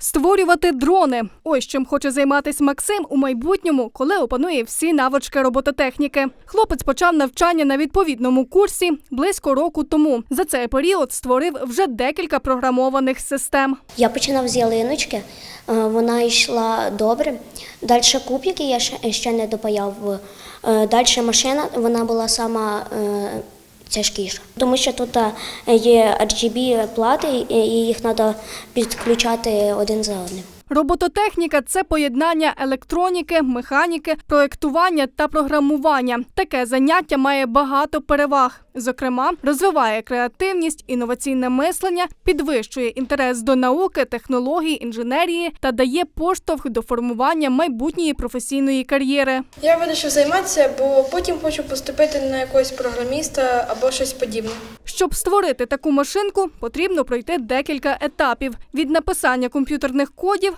Створювати дрони. Ось чим хоче займатися Максим у майбутньому, коли опанує всі навички робототехніки. Хлопець почав навчання на відповідному курсі близько року тому. За цей період створив вже декілька програмованих систем. Я починав з ялиночки, е, вона йшла добре. Далі кубики я ще, ще не допаяв. Далі машина, вона була сама е, тяжкіша. Тому що тут е, є RGB плати, і їх треба підключати один за одним. Робототехніка це поєднання електроніки, механіки, проєктування та програмування. Таке заняття має багато переваг. Зокрема, розвиває креативність, інноваційне мислення, підвищує інтерес до науки, технологій, інженерії та дає поштовх до формування майбутньої професійної кар'єри. Я вирішив займатися, бо потім хочу поступити на якогось програміста або щось подібне. Щоб створити таку машинку, потрібно пройти декілька етапів від написання комп'ютерних кодів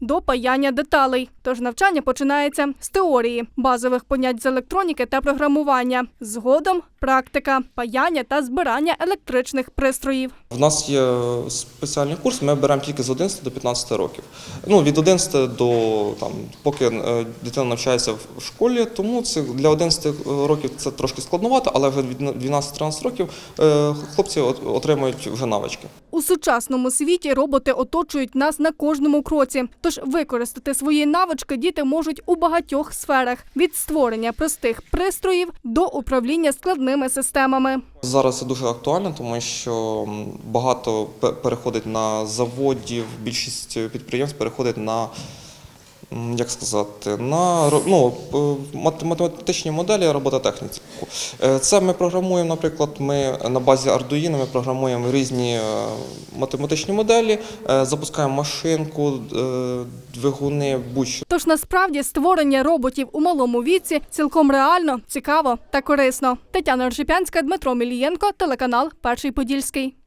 до паяння деталей. Тож навчання починається з теорії, базових понять з електроніки та програмування. Згодом практика, паяння та збирання електричних пристроїв. В нас є спеціальний курс, ми беремо тільки з 11 до 15 років. Ну, від 11 до там, поки е, дитина навчається в школі, тому це для 11 років це трошки складновато, але вже від 12-13 років е, хлопці отримують вже навички. У сучасному світі роботи оточують нас на кожному кроці. Тож використати свої навички діти можуть у багатьох сферах від створення простих пристроїв до управління складними системами. Зараз це дуже актуально, тому що багато пе- переходить на заводів, більшість підприємств переходить на. Як сказати, на ну, математичні моделі робототехніці. Е, Це ми програмуємо, наприклад, ми на базі Arduino ми програмуємо різні е, математичні моделі, е, запускаємо машинку, двигуни, будь-що. Тож насправді створення роботів у малому віці цілком реально, цікаво та корисно. Тетяна Ржипянська, Дмитро Мілієнко, телеканал Перший Подільський.